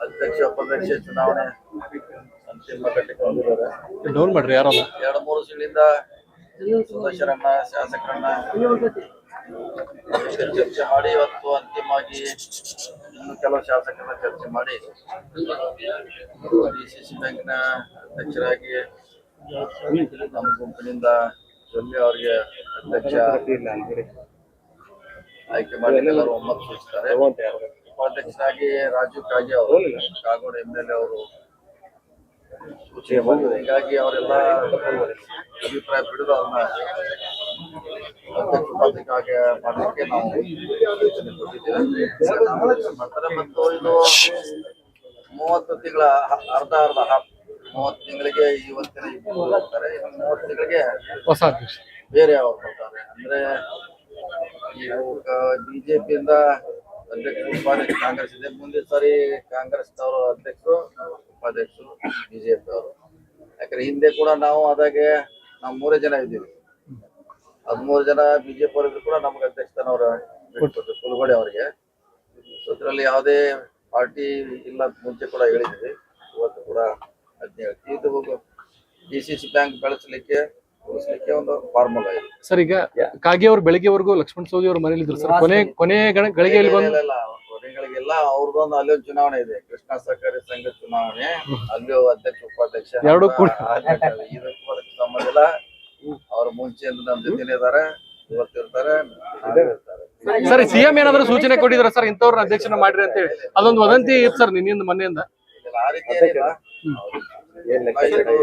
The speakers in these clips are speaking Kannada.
ಅಧ್ಯಕ್ಷ ಉಪಾಧ್ಯಕ್ಷ ಚುನಾವಣೆ ಅಂತಿಮ ಘಟ್ಟಕ್ಕೆ ಬಂದಿದ್ದಾರೆ. ಡೌನ್ ಮಾಡ್ರಿ ಯಾರಲ್ಲ ಎರಡು ಮೂರು ಸೀಳಿಂದ ಸದಸ್ಯರನ್ನ ಶಾಸಕರನ್ನ ಚರ್ಚೆ ಮಾಡಿ ಇವತ್ತು ಅಂತಿಮವಾಗಿ ಇನ್ನು ಕೆಲವು ಶಾಸಕರನ್ನ ಚರ್ಚೆ ಮಾಡಿ ಡಿ ಸಿ ಸಿ ಬ್ಯಾಂಕ್ನ ಅಧ್ಯಕ್ಷರಾಗಿ ನಮ್ಮ ಗುಂಪಿನಿಂದ ಜೊಲ್ಲೆ ಅವರಿಗೆ ಅಧ್ಯಕ್ಷ ಆಯ್ಕೆ ಮಾಡಿ ಎಲ್ಲರೂ ಒಮ್ಮತ ಸೂಚಿಸ್ತಾರೆ. ಉಪಾಧ್ಯಕ್ಷರಾಗಿ ರಾಜು ಕಾಗೆ ಅವರು ಕಾಗೋಡು ಎಂ ಎಲ್ ಎ ಅವರು. ಹೀಗಾಗಿ ಅವರೆಲ್ಲ ಅಭಿಪ್ರಾಯ ಬಿಡುದು ಅವ್ರನ್ನ ಅಧ್ಯಕ್ಷ ಉಪಾಧ್ಯಕ್ಷ ಮಾಡಲಿಕ್ಕೆ ನಾವು ಕೊಟ್ಟಿದ್ದೇವೆ. ಮಾಡ್ತಾರೆ ಮತ್ತು ಇದು ಮೂವತ್ತು ತಿಂಗಳ ಅರ್ಧ ಅರ್ಧ ಹಾಫ್ ಮೂವತ್ತು ತಿಂಗಳಿಗೆ ಇವತ್ತಿನ ಇಬ್ಬರು ಹೋಗ್ತಾರೆ. ಮೂವತ್ತು ತಿಂಗಳಿಗೆ ಹೊಸ ಅಧ್ಯಕ್ಷ. ಬೇರೆ ಅವ್ರು ಬರ್ತಾರೆ ಅಂದ್ರೆ ಬಿಜೆಪಿಯಿಂದ ಅಧ್ಯಕ್ಷ ಉಪಾಧ್ಯಕ್ಷ ಕಾಂಗ್ರೆಸ್ ಇದೆ. ಮುಂದಿನ ಸಾರಿ ಕಾಂಗ್ರೆಸ್ನವರು ಅಧ್ಯಕ್ಷರು ಉಪಾಧ್ಯಕ್ಷರು ಬಿಜೆಪಿ ಅವರು ಯಾಕಂದ್ರೆ ಹಿಂದೆ ಕೂಡ ನಾವು ಅದಾಗೆ ನಾವು ಮೂರೇ ಜನ ಇದ್ದೀವಿ. ಹದಿಮೂರು ಜನ ಬಿಜೆಪಿ ಅವರಿದ್ರು ಕೂಡ ನಮ್ಗೆ ಅಧ್ಯಕ್ಷತನವ್ರ ಕುಲಗೋಡೆ ಅವರಿಗೆ. ಸೊ ಇದರಲ್ಲಿ ಯಾವುದೇ ಪಾರ್ಟಿ ಇಲ್ಲ ಅಂತ ಮುಂಚೆ ಕೂಡ ಹೇಳಿದ್ವಿ ಇವತ್ತು ಕೂಡ ಅದ್ನೇಳ್ತೀವಿ ಇದು ಡಿ ಸಿ ಸಿ ಬ್ಯಾಂಕ್ ಬೆಳೆಸಲಿಕ್ಕೆ ಉಳಿಸಲಿಕ್ಕೆ ಒಂದು ಫಾರ್ಮುಲಾ ಇದೆ. ಸರ್ ಈಗ ಕಾಗೆ ಅವ್ರು ಬೆಳಿಗ್ಗೆವರೆಗೂ ಲಕ್ಷ್ಮಣ್ ಸೋದಿ ಅವ್ರ ಮನೇಲಿ ಇದ್ರು ಸರ್. ಕೊನೆ ಕೊನೆ ಗಣ- ಗಳಿಗೆಯಲ್ಲಿ ಬಂದು ಇಲ್ಲ, ಇಲ್ಲ, ಕೊನೆಗಳಿಗೆಲ್ಲ ಅವ್ರದ್ದೊಂದು ಅಲ್ಲಿ ಒಂದು ಚುನಾವಣೆ ಇದೆ. ಕೃಷ್ಣ ಸಹಕಾರಿ ಸಂಘ ಚುನಾವಣೆ ಅಲ್ಲಿ ಅಧ್ಯಕ್ಷ ಉಪಾಧ್ಯಕ್ಷ ಎರಡು ಕೂಡ- ಇದಕ್ಕೂ ಅದಕ್ಕೆ ಸಂಬಂಧ ಇಲ್ಲ. ಅವ್ರು ಮುಂಚೆಯಿಂದ ನಮ್ಮ ಜೊತೆಲಿ ಇದಾರೆ. ಇವತ್ತಿರ್ತಾರೆ ಸರ್ ಸಿಎಂ ಏನಾದ್ರು ಸೂಚನೆ ಕೊಟ್ಟಿದ್ರ ಸರ್? ಇಂಥವ್ರ ಅಧ್ಯಕ್ಷನ ಮಾಡ್ರಿ ಅಂತ ಹೇಳಿ. ಅದೊಂದು ವದಂತಿ ಇತ್ತು ಸರ್ ನಿನ್ನಿಂದ ಮನೆಯಿಂದ ಆ ರೀತಿ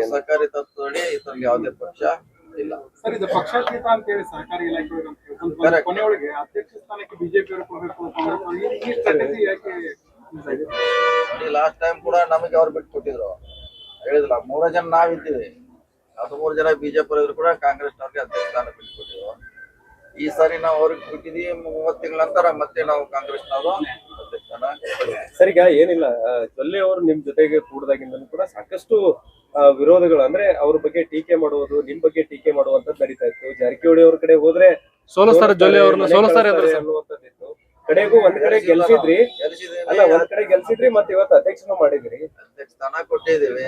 ಸಹಕಾರಿ ತತ್ವ ಇದರಲ್ಲಿ ಯಾವುದೇ ಪಕ್ಷ ಇಲ್ಲ. ಸರ್ ಇದು ಪಕ್ಷಾತೀತ ಅಂತ ಹೇಳಿ ಸರ್ಕಾರಿ ಇಲಾಖೆ ಒಳಗೆ ಹೇಳ್ಕೊಂಡು ಕೊನೆಯೊಳಗೆ ಅಧ್ಯಕ್ಷ ಸ್ಥಾನಕ್ಕೆ ಬಿಜೆಪಿ ಅವರು ಕಾಂಗ್ರೆಸ್ ಅವ್ರು. ಈ- ಸ್ಟ್ರಾಟಜಿ ಯಾಕೆ ಲಾಸ್ಟ್ ಟೈಮ್ ಕೂಡ ನಮಗೆ ಅವ್ರು ಬಿಟ್ಟು ಕೊಟ್ಟಿದ್ರು. ಹೇಳಿದಿಲ್ಲ ಮೂರ ಜನ ನಾವಿದ್ದೀವಿ ಹದಿಮೂರು ಜನ ಬಿಜೆಪಿ ಇದ್ರು ಕೂಡ ಕಾಂಗ್ರೆಸ್ನವ್ರಿಗೆ ಅಧ್ಯಕ್ಷ ಸ್ಥಾನ ಬಿಟ್ಟು ಕೊಟ್ಟಿದ್ರು. ಈ ಸಾರಿ ನಾವು ಅವ್ರಿಗೆ ಬಿಟ್ಟಿದೀವಿ ಮೂವತ್ತು ತಿಂಗಳ ನಂತರ ಮತ್ತೆ ನಾವು ಕಾಂಗ್ರೆಸ್ನವರು ಅಧ್ಯಕ್ಷ ಸ್ಥಾನ. ಸರ್ ಈಗ ಏನಿಲ್ಲ. ಜೊಲ್ಲೆ ಅವರು ನಿಮ್ ಜೊತೆಗೆ ಕೂಡದಾಗಿಂದ ಕೂಡ ಸಾಕಷ್ಟು ವಿರೋಧಗಳು. ಅಂದ್ರೆ ಅವ್ರ ಬಗ್ಗೆ ಟೀಕೆ ಮಾಡುವುದು ನಿಮ್ ಬಗ್ಗೆ ಟೀಕೆ ಮಾಡುವಂತದ್ದು ನಡೀತಾ ಇತ್ತು. ಜಾರಕಿಹೊಳಿ ಅವ್ರ ಕಡೆ ಹೋದ್ರೆ ಸೋಲಿಸ್ತಾರೆ ಜೊಲ್ಲೆ ಅವ್ರನ್ನ ಸೋಲಿಸ್ತಾರೆ ಅನ್ನುವಂಥದ್ದಿತ್ತು. ಕಡೆಗೂ ಒಂದ್ ಕಡೆ ಗೆಲ್ಸಿದ್ರಿ. ಅಲ್ಲ ಒಂದ್ ಕಡೆ ಗೆಲ್ಸಿದ್ರಿ ಮತ್ತೆ ಇವತ್ತು ಅಧ್ಯಕ್ಷನ ಮಾಡಿದ್ರಿ. ಅಧ್ಯಕ್ಷ ಸ್ಥಾನ ಕೊಟ್ಟಿದ್ದೀವಿ.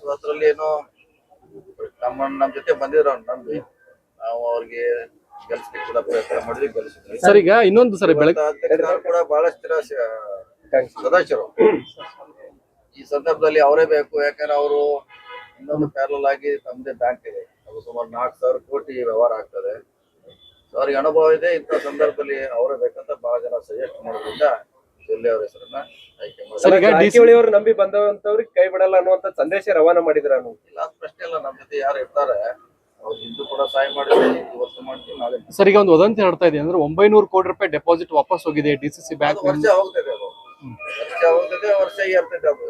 ಸೊ ಅದ್ರಲ್ಲಿ ಏನು ನಮ್ಮ ನಮ್ ಜೊತೆ ಬಂದಿದ್ರು ಅವ್ರು ನಂಬಿ ನಾವು ಅವ್ರಿಗೆ ಗೆಲ್ಸ್ಲಿಕ್ಕೆ ಕೂಡ ಪ್ರಯತ್ನ ಮಾಡಿದ್ವಿ ಗೆಲ್ಸಿದ್ವಿ. ಸರ್ ಈಗ ಇನ್ನೊಂದು ಸರಿ ಬೆಳಗ್ಗೆ ಕೂಡ ಬಹಳಷ್ಟು ಜನ ಸ- ಸದಸ್ಯರು ಈ ಸಂದರ್ಭದಲ್ಲಿ ಅವರೇ ಬೇಕು ಯಾಕಂದ್ರೆ ಅವರು ಇನ್ನೊಂದು ಪ್ಯಾರಲ್ ಆಗಿ ತಮ್ಮದೇ ಬ್ಯಾಂಕ್ ಇದೆ. ಅದು ಸುಮಾರು ನಾಲ್ಕು ಸಾವಿರ ಕೋಟಿ ವ್ಯವಹಾರ ಆಗ್ತದೆ. ಸೊ ಅವ್ರಿಗೆ ಅನುಭವ ಇದೆ ಇಂಥ ಸಂದರ್ಭದಲ್ಲಿ ಅವರೇ ಬೇಕಂತ ಬಹಳ ಜನ ಸಜೆಸ್ಟ್ ಮಾಡೋದ್ರಿಂದ ಜೊಲ್ಲೆ ಅವ್ರ ಹೆಸರನ್ನ ಆಯ್ಕೆ ಮಾಡಿ. ಸರ್, ಈಗ DC ಅವರು ನಂಬಿ ಬಂದವಂತವ್ರಿಗೆ ಕೈ ಬಿಡಲ್ಲ ಅನ್ನುವಂತ ಸಂದೇಶ ರವಾನ ಮಾಡಿದ್ರ ನೀವು ಇಲ್ಲ ಅದ್ ಪ್ರಶ್ನೆ ಇಲ್ಲ. ನಮ್ಮ ಜೊತೆ ಯಾರು ಇರ್ತಾರೆ ಅವ್ರು ಇಂದು ಕೂಡ ಸಹಾಯ ಮಾಡಿದ್ವಿ ಇವತ್ತು ಮಾಡ್ತೀವಿ ನಾಳೆ ಸರ್ ಈಗ ಒಂದು ವದಂತಿ ಹರಡ್ತಾ ಇದೆ ಅಂದ್ರೆ ಒಂಬೈನೂರು ಕೋಟಿ ರೂಪಾಯಿ ಡೆಪಾಸಿಟ್ ವಾಪಸ್ ಹೋಗಿದೆ ಡಿಸಿಸಿ ಬ್ಯಾಂಕ್ ಹೋಗ್ತದೆ. ವರ್ಷ ಹೋಗ್ತದೆ ವರ್ಷ ಏರ್ತದೆ ಅದು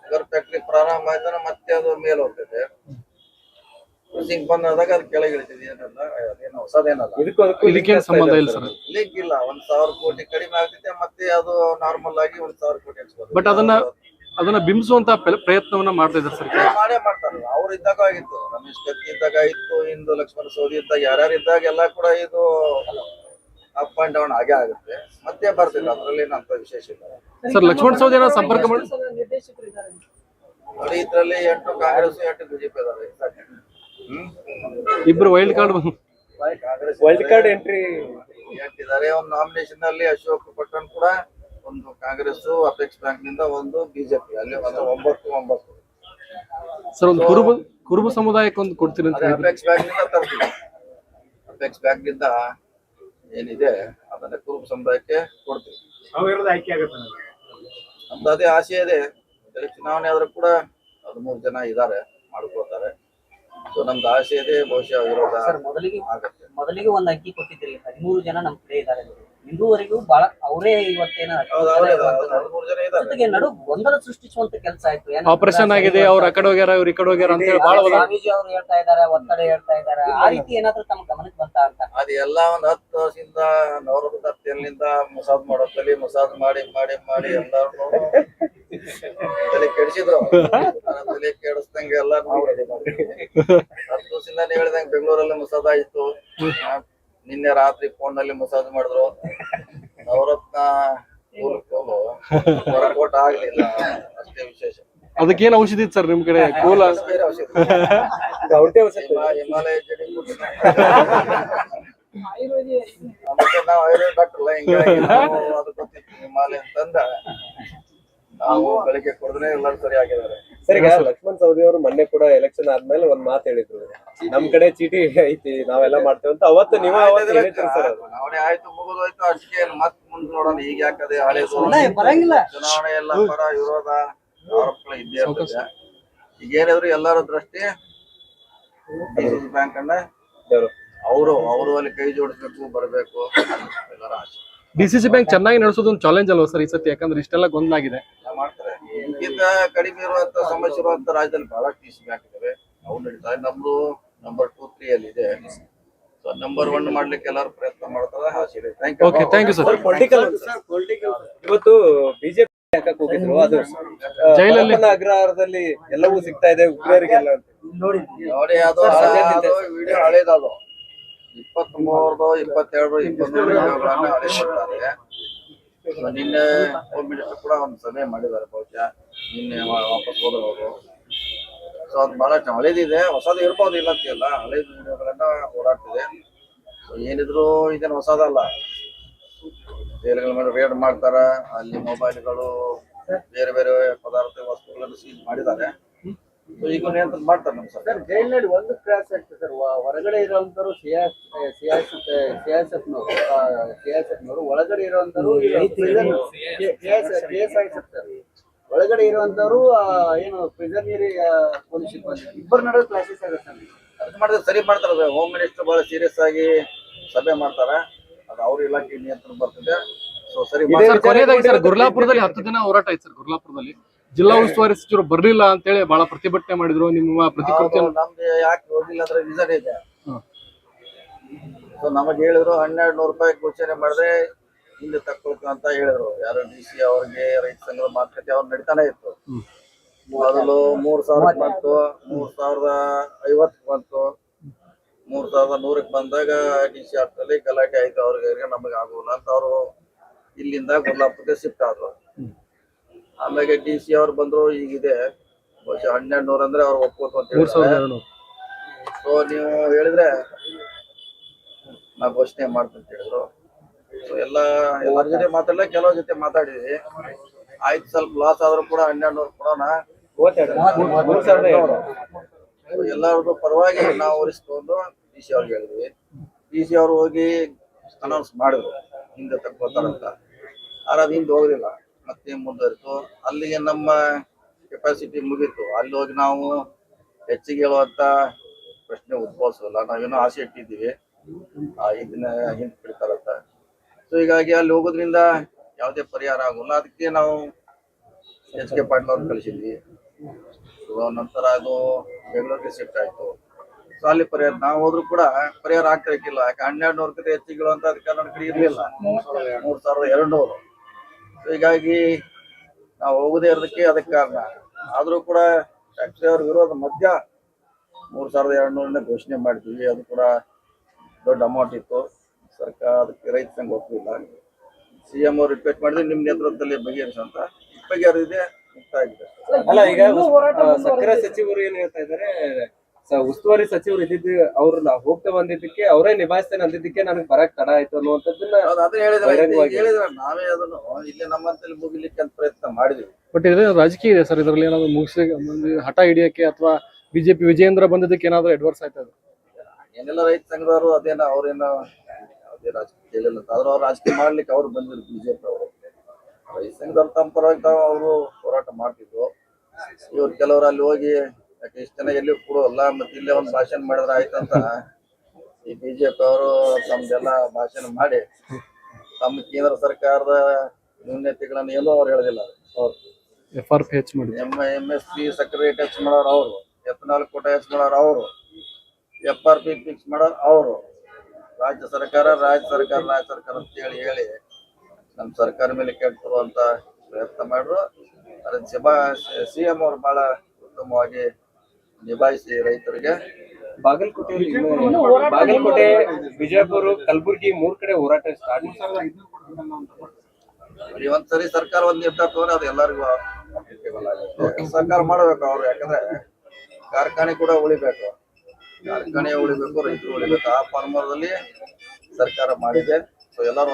ಶುಗರ್ ಫ್ಯಾಕ್ಟ್ರಿ ಪ್ರಾರಂಭ ಆಯ್ತಾನೆ ಮತ್ತೆ ಅದು ಮೇಲೆ ಹೋಗ್ತದೆ. ಕೃಷಿಗೆ ಬಂದಾಗ ಅದು ಕೆಳಗೆ ಇಳಿತದೆ ಏನಲ್ಲ ಅದೇನು ಹೊಸದೇನಲ್ಲ. ಇದಕ್ಕೂ ಅದಕ್ಕೂ ಇದಕ್ಕೇನು ಸಂಬಂಧ ಇಲ್ಲ ಸರ್? ಲಿಂಕ್ ಇಲ್ಲ ಒಂದ್ ಸಾವಿರ ಕೋಟಿ ಕಡಿಮೆ ಆಗ್ತೈತೆ ಮತ್ತೆ ಅದು ನಾರ್ಮಲ್ ಆಗಿ ಒಂದ್ ಸಾವಿರ ಕೋಟಿ ಬಟ್ ಅದನ್ನ- ಅದನ್ನ ಬಿಂಬಿಸುವಂತ ಪ್ರಯತ್ನವನ್ನ ಮಾಡ್ತಾ ಇದ್ದಾರೆ ಸರ್ ಮಾಡೇ ಮಾಡ್ತಾರೆ. ಅವ್ರು ಇದ್ದಾಗ ಆಗಿತ್ತು. ರಮೇಶ್ ಕತ್ತಿ ಇದ್ದಾಗ ಇತ್ತು ಇಂದು ಲಕ್ಷ್ಮಣ ಸೌದಿ ಇದ್ದಾಗ ಯಾರ್ಯಾರು ಇದ್ದಾಗ ಎಲ್ಲ ಕೂಡ ಇದು ಅಪ್ ಅಂಡ್ ಡೌನ್ ಆಗೇ ಆಗುತ್ತೆ. ಮತ್ತೆ ಬರ್ತಿಲ್ಲ ಅದರಲ್ಲಿ ಏನಂತ ವಿಶೇಷ ಇಲ್ಲ ಸರ್ ಲಕ್ಷ್ಮಣ್ ಸೌದಿ ಏನೋ ಸಂಪರ್ಕ ಮಾಡಿ? ನೋಡಿ ಇದ್ರಲ್ಲಿ ಎಂಟು ಕಾಂಗ್ರೆಸ್ ಎಂಟು ಬಿಜೆಪಿ ಅದಾವೆ ಇಬ್ರು wild card wild card entry ಎಂಟಿದ್ದಾರೆ ಒಂದು ನಾಮಿನೇಷನ್ ಅಲ್ಲಿ ಅಶೋಕ್ ಪಟ್ಟಣ್ ಕೂಡ ಒಂದು ಕಾಂಗ್ರೆಸ್ ಅಪೆಕ್ಸ್ ಬ್ಯಾಂಕ್ನಿಂದ ಒಂದು ಬಿಜೆಪಿ ಅಲ್ಲಿ ಒಂದು ಒಂಬತ್ತು ಒಂಬತ್ತು. ಸರ್ ಒಂದು ಕುರುಬ ಕುರುಬ ಸಮುದಾಯಕ್ಕೆ ಒಂದು ಕೊಡ್ತೀರಿ ಅಂತ ಅಪೆಕ್ಸ್ ಬ್ಯಾಂಕ್ನಿಂದ ತರ್ತೀವಿ. ಅಪೆಕ್ಸ್ ಬ್ಯಾಂಕ್ನಿಂದ ಏನಿದೆ ಅದನ್ನ ಕುರುಬ ಸಮುದಾಯಕ್ಕೆ ಕೊಡ್ತೀವಿ. ಆಯ್ಕೆ ಆಗುತ್ತೆ ನನಗೆ. ನಮ್ದು ಅದೇ ಆಸೆ ಇದೆ. ಇದರಲ್ಲಿ ಚುನಾವಣೆ ಆದ್ರೂ ಕೂಡ ಹದಿಮೂರು ಜನ ಇದ್ದಾರೆ ಮಾಡ್ಕೊಳ್ತಾರೆ. ಸೊ ನಮ್ದು ಆಸೆ ಇದೆ ಬಹುಶಃ ವಿರೋಧ ಸರ್ ಮೊದಲಿಗೆ ಆಗತ್ತೆ. ಮೊದಲಿಗೆ ಒಂದ್ ಅಂಕಿ ಕೊಟ್ಟಿದ್ರಿ ಹದಿಮೂರು ಜನ ನಮ್ ಕಡೆ ಇದ್ದಾರೆ ಇಂದುವರೆಗೂ ಬಹಳ ಅವರೇ ಇವತ್ತೇನ ಅವರೇ ಜೊತೆಗೆ ನಡು ಗೊಂದಲ ಸೃಷ್ಟಿಸುವಂತ ಕೆಲಸ ಆಯ್ತು. ಆಪರೇಷನ್ ಆಗಿದೆ ಅವ್ರ ಆ ಕಡೆ ಹೋಗ್ಯಾರ ಇವ್ರು ಈ ಕಡೆ ಹೋಗ್ಯಾರ ಅಂತ ಹೇಳಿ ಬಹಳ ಸ್ವಾಮೀಜಿ ಅವರು ಹೇಳ್ತಾ ಇದಾರೆ ಒತ್ತಡ ಹೇಳ್ತಾ ಇದಾರೆ ಆ ರೀತಿ ಏನಾದ್ರೂ ತಮ್ಮ ಗಮನಕ್ಕೆ ಬಂತ ಅಂತ? ಅದು ಎಲ್ಲ ಒಂದ್ ಹತ್ತು ವರ್ಷದಿಂದ ನವರದ ಹತ್ತಿಯಲ್ಲಿಂದ ಮುಸಾದ್ ಮಾಡೋದಲ್ಲಿ ಮುಸಾದ್ ಮಾಡಿ ಮಾಡಿ ಮಾಡಿ ಎಲ್ಲಾರು ತಲೆ ಕೆಡಿಸಿದ್ರು. ತಲೆ ಕೆಡಿಸ್ದಂಗೆ ಎಲ್ಲಾರು ಹತ್ತು ವರ್ಷದಿಂದ ನೀವು ಹೇಳ್ದಂಗೆ ಬೆಂಗಳೂರಲ್ಲಿ ಮುಸಾದ್ ಆಯ್ತು. ನಿನ್ನೆ ರಾತ್ರಿ ಫೋನ್ನಲ್ಲಿ ಮಸಾಜ್ ಮಾಡಿದ್ರು. ನವರತ್ನ ಕೂಲ್ ಕೂಲು ವರ್ಕೌಟ್ ಆಗ್ಲಿಲ್ಲ. ಅಷ್ಟೇ ವಿಶೇಷ. ಅದಕ್ಕೇನ್ ಔಷಧಿ ಇತ್ತು ಸರ್ ನಿಮ್ ಕಡೆ? ಕೋಲ? ಬೇರೆ ಔಷಧಿ. ಹಿಮ- ಹಿಮಾಲಯ ಜಡಿ ಅದಕ್ಕೆ ನಾವು ಆಯುರ್ವೇದ ಡಾಕ್ಟರ್ ಅಲ್ಲ ಹಿಂಗಾಗಿ ನಾವು ಅದು ಗೊತ್ತಿತ್ತು ಹಿಮಾಲಯ ಅಂತಂದ. ನಾವು ಬೆಳಿಗ್ಗೆ ಕುಡಿದ್ರೆ ಎಲ್ಲರೂ ಸರಿ ಆಗಿದ್ದಾರೆ ಸರ್ ಲಕ್ಷ್ಮಣ್ ಸವದಿ ಅವರು ಮೊನ್ನೆ ಕೂಡ ಎಲೆಕ್ಷನ್ ಆದ್ಮೇಲೆ ಒಂದ್ ಮಾತು ಹೇಳಿದ್ರು. ನಮ್ ಕಡೆ ಚೀಟಿ ಐತಿ ನಾವೆಲ್ಲ ಮಾಡ್ತೇವೆ ಅಂತ ಅವತ್ತು ನೀವು ಚುನಾವಣೆ ಆಯ್ತು ಮುಗಿದೋಯ್ತು ಅಷ್ಟೇ ಮತ್ ಮುಂದ್ ನೋಡೋಣ ಈಗ ಯಾಕದೆ ಹಳೆ ಬರಂಗಿಲ್ಲ. ಚುನಾವಣೆ ಎಲ್ಲ ಪರ ವಿರೋಧ ಆರೋಪಗಳು ಇದ್ದೇ ಇರ್ತದೆ. ಈಗ ಏನಿದ್ರು ಎಲ್ಲರ ದೃಷ್ಟಿ? ಬ್ಯಾಂಕ್ ಅನ್ನ. ಅವರು ಅವರು ಅಲ್ಲಿ ಕೈ ಜೋಡಿಸ್ಬೇಕು ಬರಬೇಕು ಎಲ್ಲರ ಆಸೆ. ಡಿ ಸಿ ಸಿ ಬ್ಯಾಂಕ್ ಚೆನ್ನಾಗಿ ನಡೆಸೋದು ಒಂದು ಚಾಲೆಂಜ್ ಅಲ್ವಾ ಸರ್ ಈ ಸತಿ? ಯಾಕಂದ್ರೆ ಇಷ್ಟೆಲ್ಲ ಗೊಂದಲಾಗಿದೆ ಎಲ್ಲ ಮಾಡ್ತಾರೆ. ಇದಕ್ಕಿಂತ ಕಡಿಮೆ ಇರುವಂತ ಸಮಸ್ಯೆ ಇರುವಂತ ರಾಜ್ಯದಲ್ಲಿ ಬಹಳಷ್ಟು ಬ್ಯಾಂಕ್ ಇದಾವೆ. ಅವು ನಡೀತಾರೆ ನಮ್ದು ನಂಬರ್ ಟೂ ತ್ರೀ ಅಲ್ಲಿ ಇದೆ. ಸೊ ನಂಬರ್ ಒನ್ ಮಾಡ್ಲಿಕ್ಕೆ ಎಲ್ಲರೂ ಪ್ರಯತ್ನ ಮಾಡ್ತಾರೆ ಆಸೆ ಇದೆ. Thank you okay thank you sir political ಇವತ್ತು ಬಿಜೆಪಿ ಹಾಕಕ್ ಹೋಗಿದ್ರು ಅದು ಜೈಲಲ್ಲಿ- ಹರಪನ ಅಗ್ರಹಾರದಲ್ಲಿ ಎಲ್ಲವೂ ಸಿಗ್ತಾ ಇದೆ ಉಗ್ರರಿಗೆಲ್ಲ ಅಂತ. ನೋಡಿ ಅದು ವಿಡಿಯೋ ಹಳೇದದು ಇಪ್ಪತ್ತ್ ಮೂರದು ಇಪ್ಪತ್ತೆರಡು ಇಪ್ಪತ್ಮೂರು ವಿಡಿಯೋಗಳನ್ನ ಹಳೆ ನಿನ್ನೆ ಹೋಮ್ ಕೂಡ ಒಂದು ಸಭೆ ಮಾಡಿದ್ದಾರೆ ಬಹುಶಃ. ನಿನ್ನೆ ವಾಪಸ್ ಹೋದ್ರು ಅವರು ಸೊ ಅದು ಬಹಳ ಹಳೇದಿದೆ. ಹೊಸದು ಇರ್ಬೋದು ಇಲ್ಲ ಅಂತಿಲ್ಲ. ಹಳೇದು ವಿಡಿಯೋಗಳನ್ನ ಓಡಾಡ್ತಿದೆ. ಸೊ ಏನಿದ್ರು ಇದೇನು ಹೊಸದಲ್ಲ. ಜೈಲುಗಳ ಮೇಲೆ ರೇಡ್ ಮಾಡ್ತಾರ. ಅಲ್ಲಿ ಮೊಬೈಲ್ಗಳು ಬೇರೆ ಬೇರೆ ಪದಾರ್ಥ ವಸ್ತುಗಳನ್ನು ಸೀಲ್ ಮಾಡಿದ್ದಾರೆ. ಈಗ ನಿಯಂತ್ರಣ ಮಾಡ್ತಾರೆ ನಮ್ಮ ಸರ್ಕಾರ ಜೈಲಿನಲ್ಲಿ ಒಂದು ಕ್ರಾಸ್ ಆಗ್ತದೆ ಸರ್ ಹೊರಗಡೆ ಇರುವಂತರು ಸಿಯಾಸತ್ನವರು ಸಿಯಾಸತ್ನವರು ಒಳಗಡೆ ಇರುವಂತರು ಒಳಗಡೆ ಇರುವಂತರು ಏನು ಪ್ರಿಸನರಿ ಪೊಲೀಸ್ ಇಬ್ಬರು ನಡುವೆ ಕ್ಲಾಸಸ್ ಆಗುತ್ತೆ ಅದು ಮಾಡಿದ್ರೆ ಸರಿ ಮಾಡ್ತಾರೆ ಹೋಮ್ ಮಿನಿಸ್ಟರ್ ಬಹಳ ಸೀರಿಯಸ್ ಆಗಿ ಸಭೆ ಮಾಡ್ತಾರೆ ಅದು ಅವ್ರ ಇಲಾಖೆ ನಿಯಂತ್ರಣ ಬರ್ತದೆ ಸೊ ಸರಿ ಮಾಡ್ತಾರೆ. ಸರ್ ಕೊನೆಯದಾಗಿ ಸರ್ ಗುರ್ಲಾಪುರದಲ್ಲಿ ಹತ್ತು ದಿನ ಹೋರಾಟ ಆಯ್ತು ಸರ್ ಗುರ್ಲಾಪುರದಲ್ಲಿ ಜಿಲ್ಲಾ ಉಸ್ತುವಾರಿ ಸಚಿವರು ಬರ್ಲಿಲ್ಲ ಅಂತೇಳಿ ಬಹಳ ಪ್ರತಿಭಟನೆ ಮಾಡಿದ್ರು. ನಿಮ್ಮ ಪ್ರತಿಕೃತಿಯನ್ನು ನಮ್ಗೆ ಯಾಕೆ ಹೋಗಿಲ್ಲ ಅಂದ್ರೆ ರೀಸನ್ ಇದೆ. ಸೊ ನಮಗೆ ಹೇಳಿದ್ರು ಹನ್ನೆರಡು ನೂರು ರೂಪಾಯಿ ಘೋಷಣೆ ಮಾಡಿದ್ರೆ ಹಿಂದೆ ತಕ್ಕೊಳ್ತು ಅಂತ ಹೇಳಿದ್ರು. ಯಾರು ಡಿ ಸಿ ಅವ್ರಿಗೆ ರೈತ ಸಂಘದ ಮಾತುಕತೆ ಅವ್ರು ನಡೀತಾನೆ ಇತ್ತು. ಮೊದಲು ಮೂರ್ ಸಾವಿರ ಬಂತು ಮೂರ್ ಸಾವಿರದ ಐವತ್ತು ಬಂತು. ಮೂರ್ ಸಾವಿರದ ನೂರಕ್ ಬಂದಾಗ ಡಿ ಸಿ ಆಫ್ಸಲ್ಲಿ ಗಲಾಟೆ ಆಯ್ತು. ಅವ್ರಿಗೆ ನಮಗೆ ಆಗೋಲ್ಲ ಅಂತ ಅವರು ಇಲ್ಲಿಂದ ಕೊಲ್ಲಾಪುರಕ್ಕೆ ಶಿಫ್ಟ್ ಆದ್ರು. ಆಮೇಲೆ ಡಿ ಸಿ ಅವ್ರು ಬಂದ್ರು ಈಗಿದೆ. ಬಹುಶಃ ಹನ್ನೆರಡು ನೂರ ಅಂದ್ರೆ ಅವ್ರು ಒಪ್ಕೋತು ಅಂತ ಸೊ ನೀವು ಹೇಳಿದ್ರೆ ನಾ ಘೋಷಣೆ ಮಾಡ್ತೀನಿ ಅಂತ ಹೇಳಿದ್ರು. ಸೊ ಎಲ್ಲ ಎಲ್ಲರ ಜೊತೆ ಮಾತಾಡಲ್ಲ ಕೆಲವ್ ಜೊತೆ ಮಾತಾಡಿದ್ವಿ. ಆಯ್ತು ಸ್ವಲ್ಪ ಲಾಸ್ ಆದ್ರೂ ಕೂಡ ಹನ್ನೆರಡು ನೂರು ಕೊಡೋಣ ಎಲ್ಲಾರ್ಗು ಪರವಾಗಿ ನಾವು ಒರಿಸ್ಕೊಂಡು ಡಿ ಸಿ ಅವ್ರಿಗೆ ಹೇಳಿದ್ವಿ. ಡಿ ಸಿ ಅವ್ರು ಹೋಗಿ ಅನೌನ್ಸ್ ಮಾಡಿದ್ರು ಹಿಂದೆ ತಕ್ಕೋತಾರಂತ. ಆದ್ರೆ ಅದು ಹಿಂದೆ ಹೋಗೋದಿಲ್ಲ ಮತ್ತೆ ಮುಂದುವರಿತು. ಅಲ್ಲಿಗೆ ನಮ್ಮ ಕೆಪಾಸಿಟಿ ಮುಗೀತು. ಅಲ್ಲಿ ಹೋಗಿ ನಾವು ಹೆಚ್ಚಿಗೆ ಹೇಳುವಂತ ಪ್ರಶ್ನೆ ಉದ್ಭವಿಸಲ್ಲ. ನಾವೇನೋ ಆಸೆ ಇಟ್ಟಿದ್ದೀವಿ. ಇದನ್ನ ಹಿಂದೆ ಬಿಡ್ತಾರಂತ ಸೊ ಹೀಗಾಗಿ ಅಲ್ಲಿ ಹೋಗೋದ್ರಿಂದ ಯಾವುದೇ ಪರಿಹಾರ ಆಗೋಲ್ಲ. ಅದಕ್ಕೆ ನಾವು ಎಚ್ ಕೆ ಪಾಟೀಲ್ ಅವ್ರನ್ನ ಕಳಿಸಿದ್ವಿ. ನಂತರ ಅದು ಬೆಂಗಳೂರಿಗೆ ಶಿಫ್ಟ್ ಆಯ್ತು. ಸೊ ಅಲ್ಲಿ ಪರಿಹಾರ, ನಾವು ಹೋದ್ರು ಕೂಡ ಪರಿಹಾರ ಆಗ್ತಿರಕ್ಕಿಲ್ಲ ಯಾಕೆ ಹನ್ನೆರಡು ನೂರಕ್ಕಿಂತ ಹೆಚ್ಚಿಗೆ ಅಂತ ಅದಕ್ಕೆ ನನ್ನ ಕಡೆ ಇರಲಿಲ್ಲ. ಮೂರ್ ಸಾವಿರದ ಎರಡು ನೂರು ಹೀಗಾಗಿ ನಾವು ಹೋಗದೇ ಇರೋದಕ್ಕೆ ಅದಕ್ಕೆ ಕಾರಣ. ಆದ್ರೂ ಕೂಡ ಟ್ಯಾಕ್ಸಿ ಅವ್ರ ವಿರೋಧ ಮಧ್ಯ ಮೂರ್ ಸಾವಿರದ ಎರಡು ನೂರನ್ನ ಘೋಷಣೆ ಮಾಡಿದ್ವಿ. ಅದು ಕೂಡ ದೊಡ್ಡ ಅಮೌಂಟ್ ಇತ್ತು. ಸರ್ಕಾರ ಅದಕ್ಕೆ ರೈತ ಸಂಘ ಒಪ್ಪಲಿಲ್ಲ ಸಿ ಎಂ ಅವ್ರು ರಿಕ್ವೆಸ್ಟ್ ಮಾಡಿದ್ರೆ ನಿಮ್ಮ ನೇತೃತ್ವದಲ್ಲಿ ಬಗೆಹರಿಸ ಅಂತ ಬಗೆಹರಿದಿದೆ ಮುಕ್ತ ಆಗಿದೆ ಅಲ್ಲ ಸಚಿವರು ಏನ್ ಹೇಳ್ತಾ ಇದಾರೆ ಸ- ಉಸ್ತುವಾರಿ ಸಚಿವರು ಇದ್ದಿದ್ದು ಅವ್ರು ನಾ ಹೋಗ್ತಾ ಬಂದಿದ್ದಕ್ಕೆ ಅವರೇ ನಿಭಾಯಿಸ್ತೇನೆ ಅಂದಿದ್ದಕ್ಕೆ ನನಗೆ ಬರಕ್ ತಡ ಆಯ್ತು ಅನ್ನುವಂಥದ್ದನ್ನ ಹೇಳಿದ್ರೆ. ಹೇಳಿದ್ರೆ ನಾವೇ ಅದನ್ನು ಇಲ್ಲಿ ನಮ್ಮಂತಲ್ಲಿ ಮುಗಿಲಿಕ್ಕೆ ಅಂತ ಪ್ರಯತ್ನ ಮಾಡಿದ್ವಿ. ಬಟ್ ಇದೇ ರಾಜಕೀಯ ಇದೆ ಸರ್? ಇದರಲ್ಲಿ ಏನಾದ್ರು ಮುಗಿಸಿ ಹಠ ಹಿಡಿಯಕ್ಕೆ ಅಥವಾ ಬಿಜೆಪಿ ವಿಜಯೇಂದ್ರ ಬಂದಿದ್ದಕ್ಕೆ ಏನಾದ್ರು ಅಡ್ವರ್ಸ್ ಆಯ್ತದ ಏನೆಲ್ಲ ರೈತ ಸಂಘದವರು ಅದೇನ ಅವ್ರೇನ ಯಾವುದೇ ರಾಜಕೀಯ ಆದ್ರೂ ಅವ್ರು ರಾಜಕೀಯ ಮಾಡ್ಲಿಕ್ಕೆ ಅವ್ರು ಬಂದಿದ್ರು ಬಿಜೆಪಿ ಅವರು. ರೈತ ಸಂಘದವ್ರು ತಮ್ಮ ಪರವಾಗಿ ತಾವು ಅವರು ಹೋರಾಟ ಮಾಡ್ತಿದ್ರು. ಇವ್ರು ಕೆಲವರು ಅಲ್ಲಿ ಹೋಗಿ ಯಾಕೆ ಇಷ್ಟು ಜನ ಎಲ್ಲಿ ಕೊಡೋಲ್ಲ ಮತ್ತೆ ಇಲ್ಲೇ ಒಂದು ಭಾಷಣ ಮಾಡಿದ್ರೆ ಆಯ್ತಂತ ಈ ಬಿಜೆಪಿ ಅವರು ತಮ್ದೆಲ್ಲ ಭಾಷಣ ಮಾಡಿ ತಮ್ಮ ಕೇಂದ್ರ ಸರ್ಕಾರದ ನ್ಯೂನ್ಯತೆಗಳನ್ನ ಏನೂ ಅವ್ರು ಹೇಳೋದಿಲ್ಲ. ಅವ್ರು ಎಫ್ ಆರ್ ಪಿ ಹೆಚ್ಚು ಮಾಡಿ. ಎಂ ಎಂ ಎಸ್ ಪಿ ಸಕ್ಕರೆ ಟಚ್ ಮಾಡೋರು ಅವರು ಎಥನಾಲ್ ಕೋಟ ಹೆಚ್ಚು ಮಾಡೋರು ಅವರು ಎಫ್ ಆರ್ ಪಿ ಫಿಕ್ಸ್ ಮಾಡೋರು ಅವರು. ರಾಜ್ಯ ಸರ್ಕಾರ ರಾಜ್ಯ ಸರ್ಕಾರ ರಾಜ್ಯ ಸರ್ಕಾರ ಅಂತ ಹೇಳಿ ಹೇಳಿ ನಮ್ಮ ಸರ್ಕಾರ ಮೇಲೆ ಕೆಟ್ಟರುವಂತ ಪ್ರಯತ್ನ ಮಾಡಿದ್ರು ಅದ್ರ ಸಿಬಾ ಸಿ ಎಂ ಅವರು ಬಹಳ ಉತ್ತಮವಾಗಿ ನಿಭಾಯಿಸಿ ರೈತರಿಗೆ. ಬಾಗಲಕೋಟೆ ಬಾಗಲಕೋಟೆ ಬಿಜಾಪುರ ಕಲಬುರಗಿ ಮೂರ್ ಕಡೆ ಹೋರಾಟ ಒಂದ್ಸರಿ ಸರ್ಕಾರ ಒಂದ್ ನಿರ್ಧಾರ ತಗೊಂಡ್ರೆ ಅದು ಎಲ್ಲರಿಗೂ ಆಗುತ್ತೆ. ಸರ್ಕಾರ ಮಾಡಬೇಕು ಅವ್ರು ಯಾಕಂದ್ರೆ ಕಾರ್ಖಾನೆ ಕೂಡ ಉಳಿಬೇಕು. ಕಾರ್ಖಾನೆ ಉಳಿಬೇಕು ರೈತರು ಉಳಿಬೇಕು. ಆ ಫಾರ್ಮರ್ದಲ್ಲಿ ಸರ್ಕಾರ ಮಾಡಿದೆ. ಸೊ ಎಲ್ಲರೂ